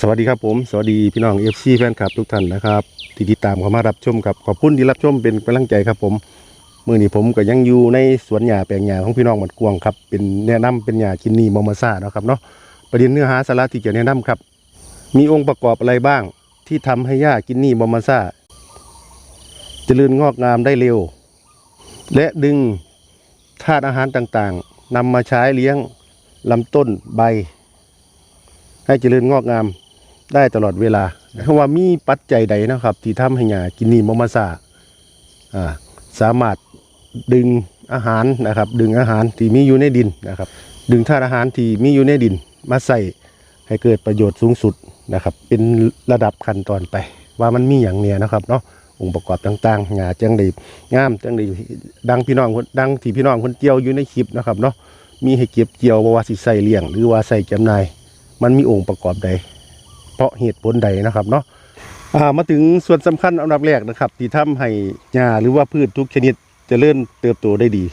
สวัสดีครับผมสวัสดีพี่น้องเอฟซีแฟนคลับทุกท่านนะครับที่ติดตามเข้ามารับชมครับขอบคุณที่รับชมเป็นกำลังใจครับผมมื่อนี้ผมก็ยังอยู่ในสวนหญ้าแปลงหญ้าของพี่น้องบัดกวางครับเป็นแนะนำเป็นหญ้ากินนีมอมาซ่าเนาะครับเนาะประเด็นเนื้อหาสาระที่จะแนะนำครับ มีองค์ประกอบอะไรบ้าง ที่ทำให้หญ้ากินนีมอมาซ่าเจริญงอกงามได้เร็ว และดึงธาตุอาหารต่างๆนำมาใช้เลี้ยงลำต้นใบ ให้เจริญงอกงาม ได้ตลอดเวลาเพราะว่ามีปัจจัยใดนะครับ ที่ทำให้หญ้ากินนีมอมาซาอ่าสามารถดึงอาหารนะครับ ดึงอาหารที่มีอยู่ในดินนะครับ ดึงธาตุอาหารที่มีอยู่ในดิน มาใส่ให้เกิดประโยชน์สูงสุดนะครับ เป็นระดับขั้นตอนไป ว่ามันมีอย่างเนี้ยนะครับเนาะองค์ประกอบต่างๆหญ้าจังด้งามจังด้ดังพี่น้องคนดังที่พี่น้องคนเกี่ยวอยู่ในคลิปนะครับเนาะมีให้เก็บเกี่ยวบ่ว่าสิใส่เลี้ยง หรือว่าใส่จำนาย มันมีองค์ประกอบใด เพราะเหตุผลใดนะครับเนาะอ่ามาถึงส่วนสำคัญอันดับแรกนะครับ ที่ทำให้หญ้าหรือว่าพืชทุกชนิดจเจริญเติบโตได้ดี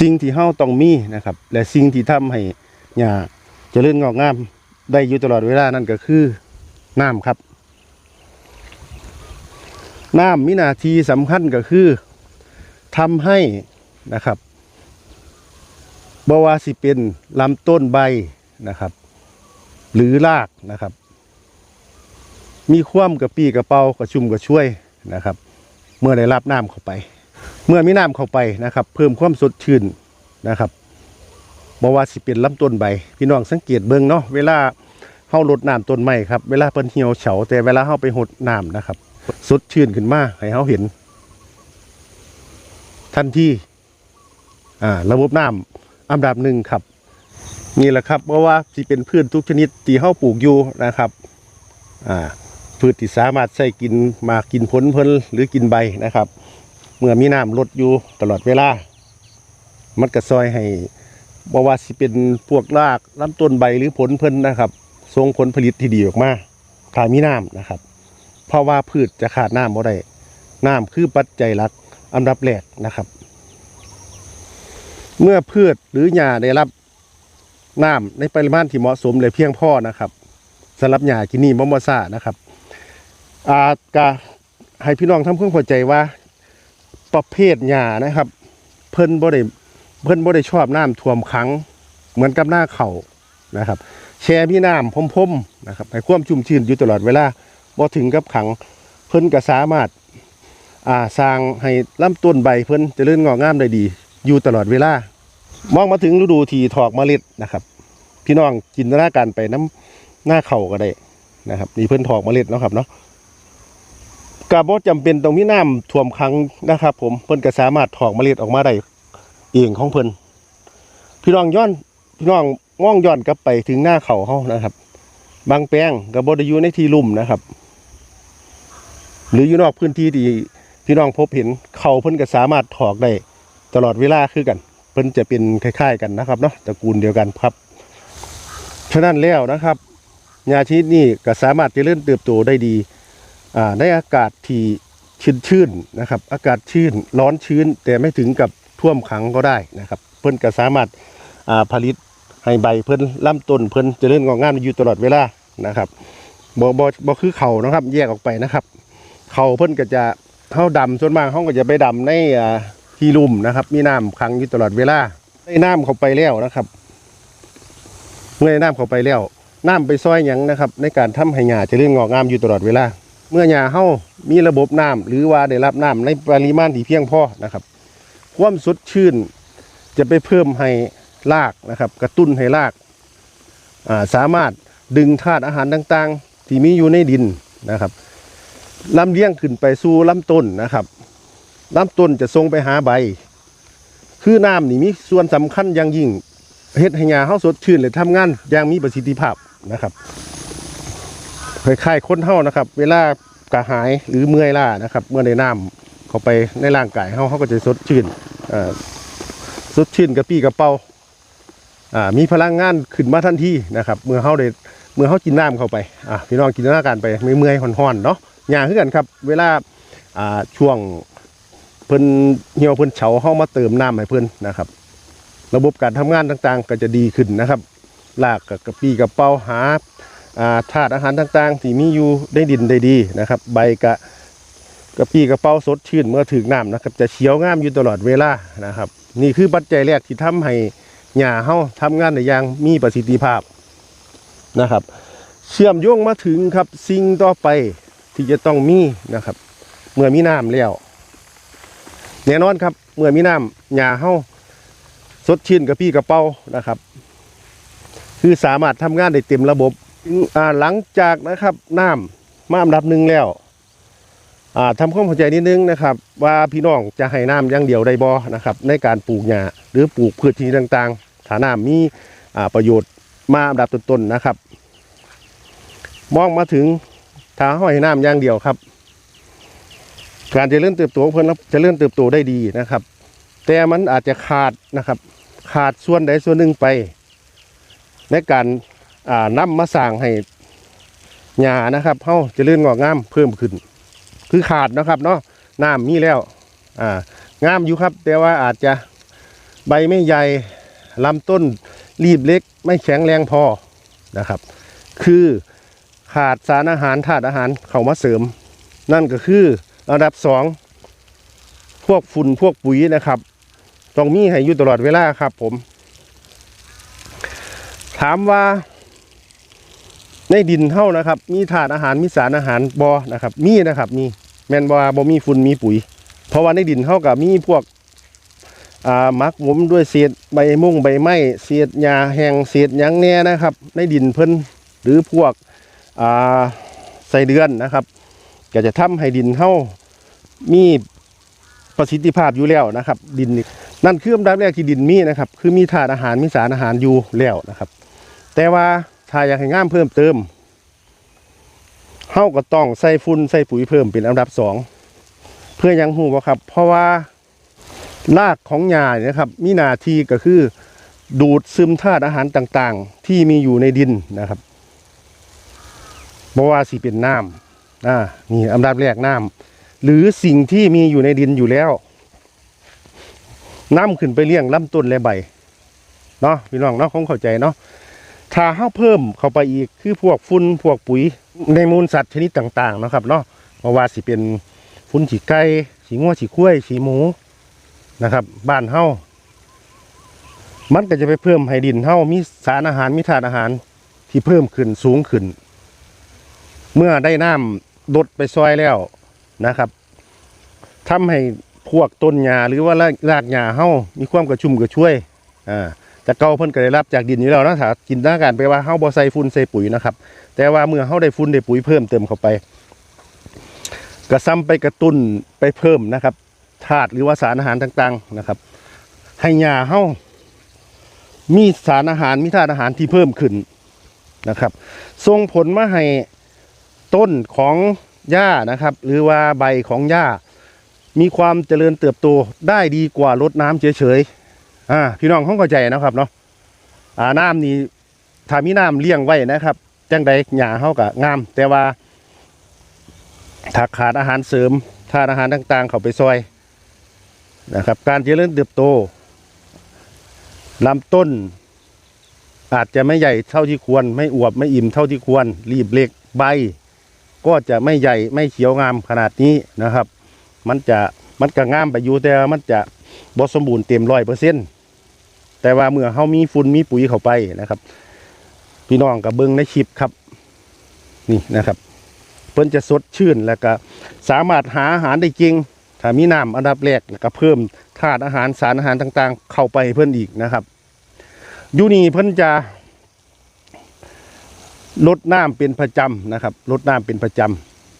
สิ่งที่เฮาต้องมีนะครับ และสิ่งที่ทำให้หญ้าเจริญงอกงาม ได้อยู่ตลอดเวลานั่นก็คือน้ำครับน้ำมีนาทีสำคัญก็คือทำให้นะครับบวาสิเป็นลำต้นใบนะครับ หรือรากนะครับ มีความกระปี้กระเป๋ากระชุ่มกระช่วยนะครับ เมื่อได้รับน้ำเข้าไป เมื่อมีน้ำเข้าไปนะครับ เพิ่มความสดชื่นนะครับบว่าสิเป็นลำต้นใบ พี่น้องสังเกตเบิ่งเนาะเวลาเฮารดน้ำต้นไม้ครับเวลาเพิ่นเหี่ยวเฉาแต่เวลาเฮาไปหดน้ำนะครับ สดชื่นขึ้นมาให้เฮาเห็น ทันทีอ่าระบบน้ำอันดับหนึ่งครับ นี่แหละครับเพราะว่าที่เป็นพืชทุกชนิดที่เฮาปลูกอยู่นะครับอ่าพืชที่สามารถใส่กินมากินผลเพลินหรือกินใบนะครับ เมื่อมีน้ำลดอยู่ตลอดเวลา มันก็ซอยให้บว่าสิเป็นพวกรากลำต้นใบหรือผลเพลินนะครับทรงผลผลิตที่ดีออกมาถ้ามีน้ำนะครับ เพราะว่าพืชจะขาดน้ำบ่ได้น้ำคือปัจจัยหลักอันดับแรกนะครับ เมื่อพืชหรือหญ้าได้รับ น้ำในปริมาณที่เหมาะสมและเพียงพอนะครับสำหรับหญ้ากินี่มอมอซ่านะครับอาจจะให้พี่น้องทำความเข้าใจว่า ประเภทหญ้านะครับ เพิ่นบ่ได้เพิ่นบ่ได้ชอบน้ำท่วมขัง เหมือนกับหน้าเขานะครับ แช่มีน้ำพรมๆนะครับให้ความชุ่มชื้นอยู่ตลอดเวลาบ่ถึงกับขังเพิ่นก็สามารถอ่าสร้างให้ลำต้นใบเพิ่นจเจริญงอกงามได้ดี อยู่ตลอดเวลา มองมาถึงฤดูที่ถอกเมล็ดนะครับ พี่น้องจินตนาการไปน้ำหน้าเข่าก็ได้นะครับนี่เพิ่อนถอกเมล็ดเนาะครับเนาะกาบจำเป็นตรงมีน้ำท่วมขังนะครับ ผมเพิ่อนก็สามารถถอกเมล็ดออกมาได้เองของเพิ่อนพี่น้องย้อนพี่น้องมองย้อนกลับไปถึงหน้าเข่าเขานะครับ บางแปลงกับบไดอยู่ในที่ลุ่มนะครับ หรืออยู่นอกพื้นที่ที่พี่น้องพบเห็นเขาเพิ่อนก็สามารถถอกได้ตลอดเวลาคือกัน พิ่นจะเป็นคล้าย ๆ กันนะครับเนาะตระกูลเดียวกันครับฉะนั้นแล้วนะครับยาชนิดนี้ก็สามารถเจริญเติบโตได้ดีอ่าในอากาศที่ชื้นชื้นๆนะครับ อากาศชื้นร้อนชื้น แต่ไม่ถึงกับท่วมขังก็ได้นะครับ เพิ่นก็สามารถอ่าผลิตให้ใบเพิ่นลำต้นเพิ่นเจริญงอกงามอยู่ตลอดเวลานะครับบ่บ่บ่คือเขานะครับ แยกออกไปนะครับ เขาเพิ่นก็จะเข้าดำส่วนมากเขาก็จะไปดำในอ่า ที่ลุ่มนะครับ มีน้ำขังอยู่ตลอดเวลาได้น้ำเข้าไปแล้วนะครับเมื่อได้น้ำเข้าไปแล้วน้ำไปซอยหยังนะครับ ในการทำให้หญ้าจะเจริญงอกงามอยู่ตลอดเวลา เมื่อหญ้าเฮามีระบบน้ำหรือว่าได้รับน้ำในปริมาณที่เพียงพอนะครับ ความสดชื่น จะไปเพิ่มให้รากนะครับ กระตุ้นให้รากาสามารถดึงธาตุอาหารต่างๆ ที่มีอยู่ในดินนะครับลำเลี้ยงขึ้นไปสู่ลำต้นนะครับ ลำต้นจะทรงไปหาใบ คือน้ำนี่มีส่วนสำคัญอย่างยิ่งเฮ็ดให้หญ้าเฮาสดชื่นและทำงานอย่างมีประสิทธิภาพนะครับคล้ายๆคนเฮานะครับ เวลากระหายหรือเมื่อยล้านะครับ เมื่อได้น้ำเข้าไปในร่างกายเฮาเฮาก็จะสดชื่นอ่อสดชื่นกระปี้กระเป๋าอ่ามีพลังงานขึ้นมาทันทีนะครับ เมื่อเฮาได้เมื่อเฮากินน้ำเข้าไปอะพี่น้องกินน้ำการไปเมื่อยๆห่อนๆเนาะหญ้าคือกันครับ เวลาอ่าช่วง เพิ่นเหี่ยวเพิ่นเฉาเฮามาเติมน้ำให้เพิ่นนะครับ ระบบการทำงานต่างๆ ก็จะดีขึ้นนะครับลากกับกระปีกระเป๋าหาอาธาตุอาหารต่างๆ ที่มีอยู่ได้ดินได้ดีนะครับ ใบกะกระปีกระเป๋าสดชื่นเมื่อถึงน้ำนะครับ จะเขียวงามอยู่ตลอดเวลานะครับ นี่คือปัจจัยแรกที่ทำให้หญ้าเฮาทำงานได้อย่างมีประสิทธิภาพนะครับ เชื่อมโยงมาถึงครับสิ่งต่อไปที่จะต้องมีนะครับ เมื่อมีน้ำแล้ว แน่นอนครับ เมื่อมีน้ำหญ้าเฮาสดชื่นกับพี่กระเป๋านะครับ คือสามารถทำงานได้เต็มระบบอ่าหลังจากนะครับน้ำมาอันดับหนึ่งแล้วอ่าทำความเข้าใจนิดนึงนะครับ ว่าพี่น้องจะให้น้ำอย่างเดียวได้บ่นะครับ ในการปลูกหญ้าหรือปลูกพืชชนิดต่างๆถ้าน้ำมีอ่าประโยชน์มาอันดับต้นๆนะครับ มองมาถึงถ้าห้อยน้ำอย่างเดียวครับ การจะเลื่อนเติบโตของเพิ่นเจะเลื่อนเติบโตได้ดีนะครับ แต่มันอาจจะขาดนะครับ ขาดส่วนใดส่วนหนึ่งไป ในการอ่านำมาสร้างให้หญ้านะครับเฮาจะเลื่อนงอกงามเพิ่มขึ้น คือขาดนะครับเนาะน้ำมีแล้วอ่างามอยู่ครับ แต่ว่าอาจจะใบไม่ใหญ่ลำต้นรีบเล็กไม่แข็งแรงพอนะครับ คือขาดสารอาหารธาตุอาหารเข้ามาเสริม นั่นก็คือ อันดับสองพวกฝุ่นพวกปุ๋ยนะครับต้องมีให้อยู่ตลอดเวลาครับ ผม ถามว่า ในดินเท่านะครับ มีธาตุอาหารมีสารอาหารบอนะครับ มีนะครับ มีแมนบอบ่มีฝุ่นมีปุ๋ย เพราะว่าในดินเท่ากับมีพวกอ่ามักหมมด้วยเศษใบมุ่งใบไม้เศษหญ้าแห้งเศษยังแน่นะครับ ในดินเพิ่นหรือพวกอ่าใส่เดือนนะครับ ก็จะทำให้ดินเท่ามีประสิทธิภาพอยู่แล้วนะครับ ดินนี่นั่นคืออันดับแรกที่ดินมีนะครับ คือมีธาตุอาหารมีสารอาหารอยู่แล้วนะครับ แต่ว่าถ้าอยากให้งามเพิ่มเติมเฮาก็ต้องใส่ฝุ่นใส่ปุ๋ยเพิ่มเป็นอันดับสองเพื่อยังหูบ่ครับ เพราะว่ารากของหญ้าเนี่ยนะครับ มีหน้าที่ก็คือ ดูดซึมธาตุอาหารต่างๆ ที่มีอยู่ในดินนะครับบ่ว่าสิเป็นน้ำ อ่านี่อันดับแรกน้ำหรือสิ่งที่มีอยู่ในดินอยู่แล้วน้ำขึ้นไปเลี้ยงลำต้นและใบเนาะพี่น้องเนาะคงเข้าใจเนาะถ้าเฮาเพิ่มเข้าไปอีกคือพวกฝุ่นพวกปุ๋ยในมูลสัตว์ชนิดต่างๆนะครับเนาะเพราะว่าสิเป็นฝุ่นฉีไก่ฉีงัวฉีข้วยฉีหมูนะครับ บ้านเฮามันก็จะไปเพิ่มให้ดินเฮามีสารอาหารมีธาตุอาหารที่เพิ่มขึ้นสูงขึ้น เมื่อได้น้ำดดไปซอยแล้วนะครับทำให้พวกต้นหญ้าหรือว่ารากหญ้าเฮามีความกระชุ่มกระชวยอ่าแต่เก่าเพิ่นก็ได้รับจากดินอยู่แล้วนะถ้าจินตนาการไปว่าเฮาบ่ใส่ฝุ่นใส่ปุ๋ยนะครับ แต่ว่าเมื่อเฮาได้ฝุ่นได้ปุ๋ยเพิ่มเติมเข้าไปก็ซ้ำไปกระตุ้นไปเพิ่มนะครับธาตุหรือว่าสารอาหารต่างๆนะครับ ให้หญ้าเฮามีสารอาหารมีธาตุอาหารที่เพิ่มขึ้นนะครับส่งผลมาให้ ต้นของหญ้านะครับ หรือว่าใบของหญ้า มีความเจริญเติบโตได้ดีกว่ารดน้ำเฉยๆอ่าพี่น้องเข้าใจนะครับเนาะอ่าน้ำนี่ถ้ามีน้ำเลี้ยงไว้นะครับจังใดหญ้าเฮาก็งาม แต่ว่าถ้าขาดอาหารเสริมธาตุอาหารต่างๆ เข้าไปซอยนะครับ การเจริญเติบโตลำต้น อาจจะไม่ใหญ่เท่าที่ควร ไม่อวบไม่อิ่มเท่าที่ควร รีบเล็กใบ ก็จะไม่ใหญ่ไม่เขียวงามขนาดนี้นะครับ มันจะมันก็งามไปอยู่แต่มันจะบสมบูรณ์เต็มร้อยเปอร์เซ็นต์แต่ว่าเมื่อเขามีฝุ่นมีปุ๋ยเข้าไปนะครับ พี่น้องกับเบิ้งในคลิปครับ นี่นะครับ เพิ่นจะสดชื่นแล้วก็สามารถหาอาหารได้จริงถ้ามีน้ำอันดับแรกแล้วก็เพิ่มธาตุอาหารสารอาหารต่างๆ เข้าไปเพิ่นอีกนะครับอยูนี่เพิ่นจะ ลดน้ำเป็นประจำนะครับลดน้ำเป็นประจ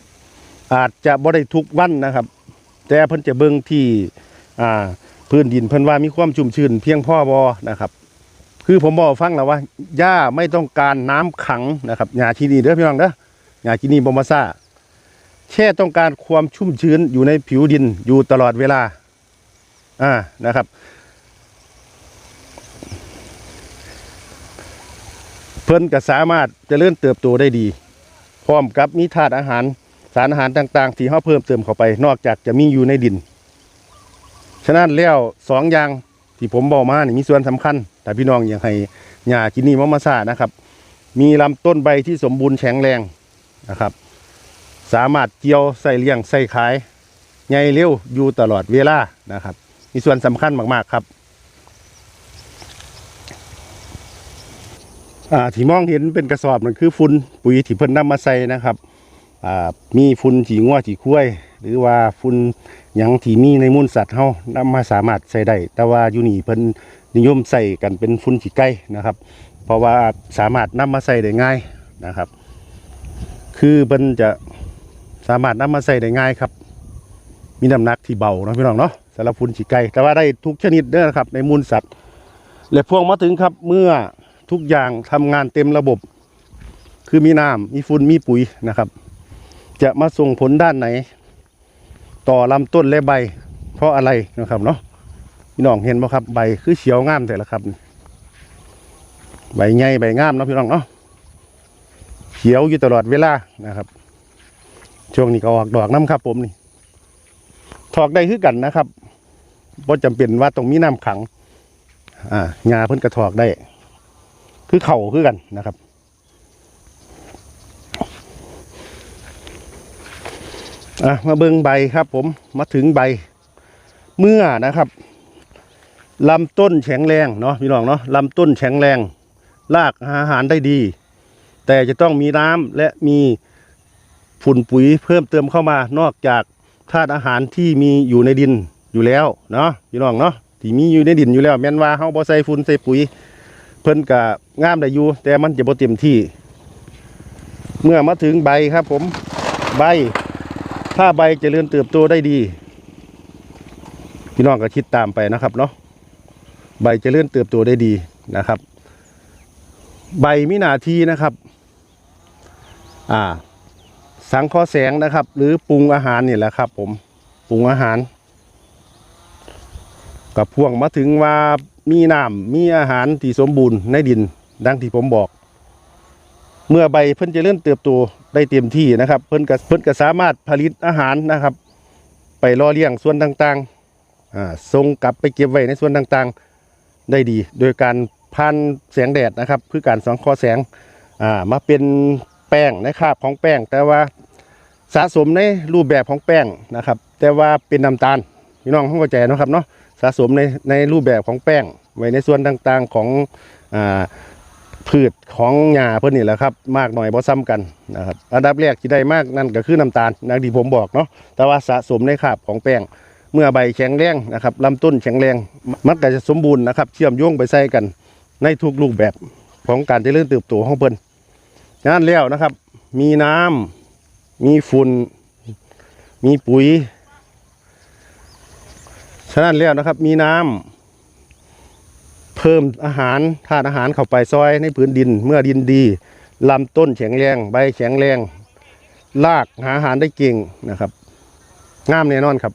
ำอาจจะบ่ได้ทุกวันนะครับ แต่เพิ่นจะเบิ่งที่อ่าพื้นดินเพิ่นว่ามีความชุ่มชื้นเพียงพอบอนะครับ คือผมบอกฟังแล้วว่าหญ้าไม่ต้องการน้ำขังนะครับหญ้าที่นี่เด้อพี่น้องเด้อหญ้าที่นี่บอมาซ่าแค่ต้องการความชุ่มชื้นอยู่ในผิวดินอยู่ตลอดเวลาอ่านะครับ เพิ่นก็สามารถจเจริญเติบโตได้ดี พร้อมกับมีธาตุอาหารสารอาหารต่างๆ ที่เขาเพิ่มเติมเข้าไป นอกจากจะมีอยู่ในดิน ฉะนั้นแล้วสองอย่างที่ผมบอกมานี่มีส่วนสำคัญ แต่พี่น้องอยากให้หญ้ากินนี่มะมาซานะครับ มีลำต้นใบที่สมบูรณ์แข็งแรงนะครับ สามารถเกี่ยวใส่เลี้ยงใส่ขายใหญ่เร็วอยู่ตลอดเวลานะครับ มีส่วนสำคัญมากๆครับ อ่าที่มองเห็นเป็นกระสอบนั่นคือฝุ่นปุ๋ยที่เพิ่นนำมาใส่นะครับอ่ามีฝุ่นจีงัวจีคุ้ยหรือว่าฝุ่นหยังที่มีในมูลสัตว์เฮานำมาสามารถใส่ได้แต่ว่าอยู่นี่เพิ่นนิยมใส่กันเป็นฝุ่นขี้ไก่นะครับ เพราะว่าสามารถนำมาใส่ได้ง่ายนะครับ คือเพิ่นจะสามารถนำมาใส่ได้ง่ายครับ มีน้ำหนักที่เบาเนาะพี่น้องเนาะสำหรับฝุ่นขี้ไก่แต่ว่าได้ทุกชนิดเด้อนะครับ ในมูลสัตว์ และพวงมาถึงครับเมื่อ ทุกอย่างทำงานเต็มระบบ คือมีน้ำมีฝุ่นมีปุ๋ยนะครับ จะมาส่งผลด้านไหน ต่อลำต้นและใบ เพราะอะไรนะครับเนาะพี่น้องเห็นไหมครับใบคือเขียวงามแต่ละครับ ใบใหญ่ใบงามเนาะพี่น้องเนาะเขียวอยู่ตลอดเวลานะครับ ช่วงนี้ก็ออกดอกน้ำครับ ผมนี่ถอกได้คือกันนะครับบ่จำเป็นว่าต้องมีน้ำขัง อ่างาเพิ่นกระถอกได้ คือเข่าคือกันนะครับ อะมาเบิ้งใบครับผมมาถึงใบ เมื่อนะครับลำต้นแข็งแรงเนาะพี่น้องเนาะลำต้นแข็งแรงรากอาหารได้ดี แต่จะต้องมีน้ำและมีฝุ่นปุ๋ยเพิ่มเติมเข้ามานอกจากธาตุอาหารที่มีอยู่ในดินอยู่แล้วเนาะพี่น้องเนาะที่มีอยู่ในดินอยู่แล้วแม่นว่าเฮาบ่ใส่ฝุ่นใส่ปุ๋ย พิ่นก็งามได้อยู่แต่มันจะบ่เต็มที่ เมื่อมาถึงใบครับ ผมใบ ถ้าใบจะเจริญเติบโตได้ดี พี่น้องก็คิดตามไปนะครับเนาะใบจะเจริญเติบโตได้ดีนะครับ ใบมีหนาทีนะครับ อ่า สังเคราะห์แสงนะครับ หรือปรุงอาหารนี่แหละครับ ผมปรุงอาหารกับพ่วงมาถึงว่า มีน้ำมีอาหารที่สมบูรณ์ในดินดังที่ผมบอก เมื่อใบเพิ่นจะเริ่มเติบโตได้เต็มที่นะครับ เพิ่นก็เพิ่นก็สามารถผลิตอาหารนะครับ ไปล่อเลี้ยงส่วนต่างๆอ่าส่งกลับไปเก็บไว้ในส่วนต่างๆได้ดี โดยการพันแสงแดดนะครับคือการสังเคราะห์แสงอ่ามาเป็นแป้งในคราบของแป้ง แต่ว่าสะสมในรูปแบบของแป้งนะครับ แต่ว่าเป็นน้ำตาลพี่น้องเข้าใจนะครับเนาะ สะสมในในรูปแบบของแป้ง ไว้ในส่วนต่างๆของอพืชของหญ้าเพื่อนนี่แหละครับ มากหน่อยบ่ซ้ำกันนะครับอันดับแรกที่ได้มากนั่นก็คือน้ำตาลนะที่ผมบอกเนาะแต่ว่าสะสมในคราบของแป้งเมื่อใบแข็งแรงนะครับลำต้นแข็งแรงมันก็จะสมบูรณ์นะครับเชื่อมโยงไปใส่กันในทุกรูปแบบของการเจริญเติบโตของเพิ่นงานแล้วนะครับ มีน้ำมีฝุ่น มีปุ๋ย ฉะนั้นแล้วนะครับ มีน้ำเพิ่มอาหารธาตุอาหารเข้าไปซอยในพื้นดิน เมื่อดินดีลำต้นแข็งแรงใบแข็งแรงรากหาอาหารได้เก่งนะครับงามแน่นอนครับ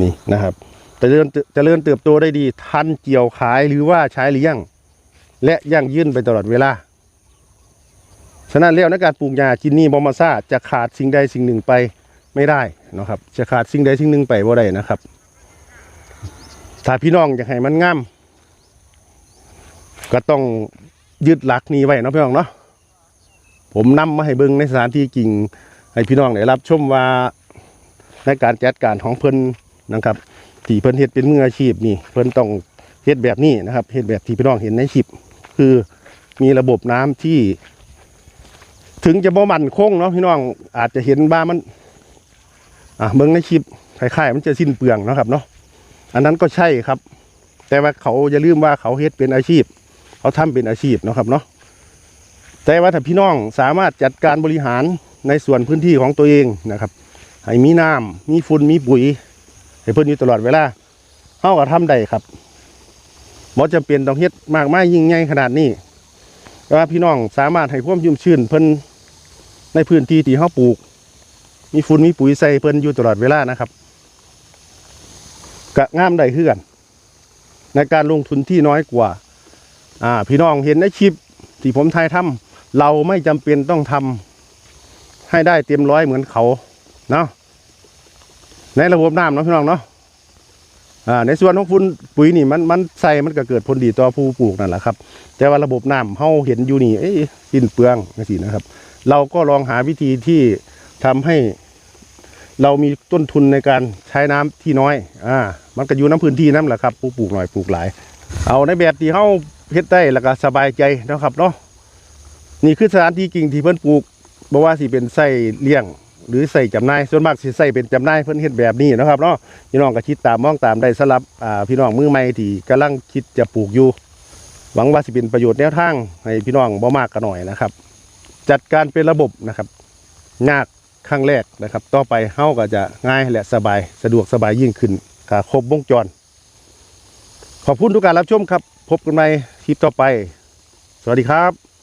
นี่นะครับจะเริ่มจะเริ่มเติบโตได้ดีทันเกี่ยวขายหรือว่าใช้เลี้ยงและยั่งยืนไปตลอดเวลาฉะนั้นแล้วในการปลูกยาจินนี่บอมาซ่าจะขาดสิ่งใดสิ่งหนึ่งไป ไม่ได้นะครับ จะขาดสิ่งใดสิ่งหนึ่งไปบ่าได้นะครับ ถ้าพี่น้องอยากให้มันงามก็ต้องยึดหลักนี้ไว้นะพี่น้องเนาะผมนำมาให้เบิ่งในสถานที่จริงให้พี่น้องได้รับชมว่าในการจัดการของเพิ่นนะครับที่เพิ่นเฮ็ดเป็นมืออาชีพนี่ เพิ่นต้องเฮ็ดแบบนี้นะครับเฮ็ดแบบที่พี่น้องเห็นในคลิป คือมีระบบน้ำที่ ถึงจะบ่มันคงเนาะพี่น้องอาจจะเห็นบ้ามัน อะเบิ่งในคลิปคล้ายๆมันจะสิ้นเปลืองนะครับเนาะอันนั้นก็ใช่ครับ แต่ว่าเขาอย่าลืมว่าเขาเฮ็ดเป็นอาชีพ เขาทำเป็นอาชีพนะครับเนาะแต่ว่าถ้าพี่น้องสามารถจัดการบริหารในส่วนพื้นที่ของตัวเองนะครับให้มีน้ำมีฝุ่นมีปุ๋ยให้เพิ่นอยู่ตลอดเวลาเฮาก็ทำได้ครับบ่จำเป็นต้องเฮ็ดมากมายยิ่งใหญ่ขนาดนี้แต่ว่าพี่น้องสามารถให้ความชุ่มชื้นเพิ่นในพื้นที่ที่เฮาปลูก มีฝุ่นมีปุ๋ยใส่เพิ่นอยู่ตลอดเวลานะครับกะง่ามได้คือนในการลงทุนที่น้อยกว่า อ่า พี่น้องเห็นในคลิปที่ผมถ่ายทำเราไม่จำเป็นต้องทำให้ได้เต็มร้อยเหมือนเขาเนาะในระบบน้ำเนาะพี่น้องเนาะอ่าในส่วนของฝุ่นปุ๋ยนี่มันมันใส่มันก็เกิดผลดีต่อผู้ปลูกนั่นแหละครับ แต่ว่าระบบน้ำเฮาเห็นอยู่นี่เอ้ยสิ้นเปลืองจังซี่นะครับ เราก็ลองหาวิธีที่ทำให้ เรามีต้นทุนในการใช้น้ำที่น้อยอ่ามันก็อยู่น้ำพื้นที่นั่นแหละครับปลูกหน่อยปลูกหลาย เอาในแบบที่เฮาเฮ็ดได้แล้วก็สบายใจนะครับเนาะนี่คือสถานที่จริงที่เพิ่นปลูกบ่ว่าสิเป็นไส้เลี้ยง หรือใส่จำหน่ายส่วนมากสิใส่เป็นจำหน่ายเพิ่นเฮ็ดแบบนี้นะครับเนาะพี่น้องก็คิดตามมองตามได้สำหรับอ่าพี่น้องมือใหม่ที่กำลังคิดจะปลูกอยู่ หวังว่าสิเป็นประโยชน์แนวทางให้พี่น้องบ่มากก็หน่อยนะครับ จัดการเป็นระบบนะครับยาก ครั้งแรกนะครับ ต่อไปเฮาก็จะง่ายและสบายสะดวกสบายยิ่งขึ้นก็ครบวงจร ขอบคุณทุกการรับชมครับ พบกันใหม่คลิปต่อไป สวัสดีครับ